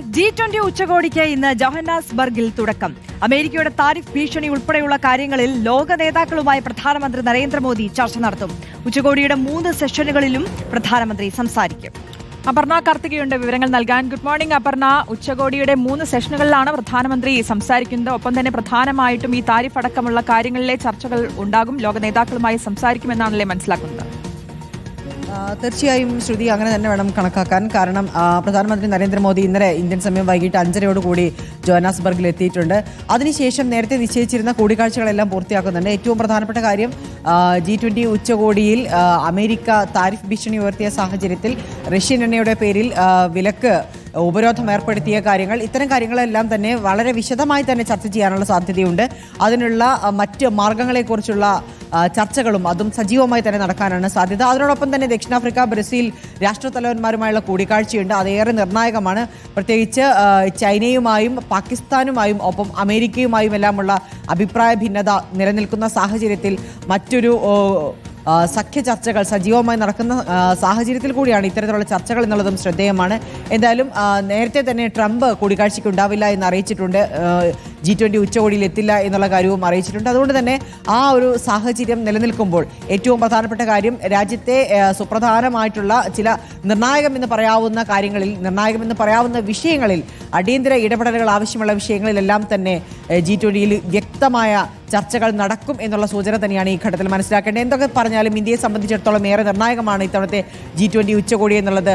G twenty ഉച്ചകോടിക്ക് ഇന്ന് ജോഹന്നാസ്ബർഗിൽ തുടക്കം. അമേരിക്കയുടെ താരിഫ് ഭീഷണി ഉൾപ്പെടെയുള്ള കാര്യങ്ങളിൽ ലോക നേതാക്കളുമായി പ്രധാനമന്ത്രി നരേന്ദ്രമോദി ചർച്ച നടത്തും. ഉച്ചകോടിയുടെ മൂന്ന് സെഷനുകളിലും പ്രധാനമന്ത്രി സംസാരിക്കും. അപർണ കാർത്തികയുണ്ട്. വിവരങ്ങൾ നൽകാൻ ഗുഡ് മോർണിംഗ് അപർണ. ഉച്ചകോടിയുടെ മൂന്ന് സെഷനുകളിലാണ് പ്രധാനമന്ത്രി സംസാരിക്കുന്നത്. ഒപ്പം തന്നെ പ്രധാനമായിട്ടും ഈ താരിഫ് അടക്കമുള്ള കാര്യങ്ങളിലെ ചർച്ചകൾ ഉണ്ടാകും. ലോക നേതാക്കളുമായി സംസാരിക്കുമെന്നാണല്ലേ മനസ്സിലാക്കുന്നത്. തീർച്ചയായും ശ്രുതി അങ്ങനെ തന്നെ വേണം കണക്കാക്കാൻ. കാരണം പ്രധാനമന്ത്രി നരേന്ദ്രമോദി ഇന്നലെ ഇന്ത്യൻ സമയം വൈകിട്ട് അഞ്ചരയോടുകൂടി ജോനാസ്ബർഗിൽ എത്തിയിട്ടുണ്ട് അതിനുശേഷം നേരത്തെ നിശ്ചയിച്ചിരുന്ന കൂടിക്കാഴ്ചകളെല്ലാം പൂർത്തിയാക്കുന്നുണ്ട്. ഏറ്റവും പ്രധാനപ്പെട്ട കാര്യം ജി ട്വന്റി ഉച്ചകോടിയിൽ അമേരിക്ക താരിഫ് ഭീഷണി ഉയർത്തിയ സാഹചര്യത്തിൽ റഷ്യൻ എണ്ണയുടെ പേരിൽ വിലക്ക് ഉപരോധം ഏർപ്പെടുത്തിയ കാര്യങ്ങൾ ഇത്തരം കാര്യങ്ങളെല്ലാം തന്നെ വളരെ വിശദമായി തന്നെ ചർച്ച ചെയ്യാനുള്ള സാധ്യതയുണ്ട്. അതിനുള്ള മറ്റ് മാർഗങ്ങളെക്കുറിച്ചുള്ള ചർച്ചകളും അതും സജീവമായി തന്നെ നടക്കാനാണ് സാധ്യത. അതിനോടൊപ്പം തന്നെ ദക്ഷിണാഫ്രിക്ക ബ്രസീൽ രാഷ്ട്രത്തലവന്മാരുമായുള്ള കൂടിക്കാഴ്ചയുണ്ട്. അതേറെ നിർണായകമാണ്. പ്രത്യേകിച്ച് ചൈനയുമായും പാകിസ്ഥാനുമായും ഒപ്പം അമേരിക്കയുമായും എല്ലാമുള്ള അഭിപ്രായ ഭിന്നത നിലനിൽക്കുന്ന സാഹചര്യത്തിൽ മറ്റൊരു സഖ്യ ചർച്ചകൾ സജീവമായി നടക്കുന്ന സാഹചര്യത്തിൽ കൂടിയാണ് ഇത്തരത്തിലുള്ള ചർച്ചകൾ എന്നുള്ളതും ശ്രദ്ധേയമാണ്. എന്തായാലും നേരത്തെ തന്നെ ട്രംപ് കൂടിക്കാഴ്ചയ്ക്ക് ഉണ്ടാവില്ല എന്ന് അറിയിച്ചിട്ടുണ്ട്. ജി ട്വന്റി ഉച്ചകോടിയിൽ എത്തില്ല എന്നുള്ള കാര്യവും അറിയിച്ചിട്ടുണ്ട്. അതുകൊണ്ട് തന്നെ ആ ഒരു സാഹചര്യം നിലനിൽക്കുമ്പോൾ ഏറ്റവും പ്രധാനപ്പെട്ട കാര്യം രാജ്യത്തെ സുപ്രധാനമായിട്ടുള്ള ചില നിർണായകമെന്ന് പറയാവുന്ന കാര്യങ്ങളിൽ നിർണായകമെന്ന് പറയാവുന്ന വിഷയങ്ങളിൽ അടിയന്തര ഇടപെടലുകൾ ആവശ്യമുള്ള വിഷയങ്ങളിലെല്ലാം തന്നെ ജി ട്വന്റിയിൽ വ്യക്തമായ ചർച്ചകൾ നടക്കും എന്നുള്ള സൂചന തന്നെയാണ് ഈ ഘട്ടത്തിൽ മനസ്സിലാക്കേണ്ടത്. എന്തൊക്കെ പറഞ്ഞാലും ഇന്ത്യയെ സംബന്ധിച്ചിടത്തോളം ഏറെ നിർണായകമാണ് ഇത്തവണത്തെ ജി ട്വന്റി ഉച്ചകോടി എന്നുള്ളത്.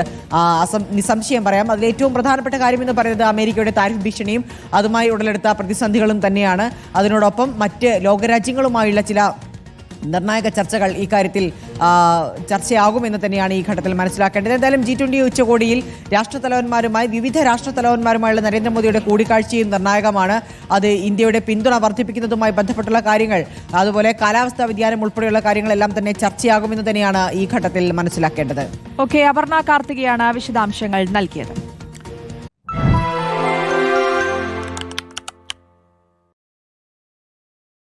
നിസ്സംശയം പറയാം. അതിൽ ഏറ്റവും പ്രധാനപ്പെട്ട കാര്യം എന്ന് പറയുന്നത് അമേരിക്കയുടെ താരിഫ് ഭീഷണിയും അതുമായി ഉടലെടുത്ത പ്രതിസന്ധികളും തന്നെയാണ്. അതിനോടൊപ്പം മറ്റ് ലോകരാജ്യങ്ങളുമായുള്ള ചില നിർണായക ചർച്ചകൾ ഈ കാര്യത്തിൽ ആ, ചർച്ചയാകുമെന്ന് തന്നെയാണ് ഈ ഘട്ടത്തിൽ മനസ്സിലാക്കേണ്ടത്. എന്തായാലും ജി ട്വന്റി ഉച്ചകോടിയിൽ രാഷ്ട്രത്തലവന്മാരുമായി വിവിധ രാഷ്ട്രത്തലവന്മാരുമായുള്ള നരേന്ദ്രമോദിയുടെ കൂടിക്കാഴ്ചയും നിർണായകമാണ്. അത് ഇന്ത്യയുടെ പിന്തുണ വർദ്ധിപ്പിക്കുന്നതുമായി ബന്ധപ്പെട്ടുള്ള കാര്യങ്ങൾ അതുപോലെ കാലാവസ്ഥാ വ്യതിയാനം ഉൾപ്പെടെയുള്ള കാര്യങ്ങളെല്ലാം തന്നെ ചർച്ചയാകുമെന്ന് തന്നെയാണ് ഈ ഘട്ടത്തിൽ മനസ്സിലാക്കേണ്ടത്. ഓക്കെ അപർണ കാർത്തികയാണ് വിശദാംശങ്ങൾ നൽകിയത്.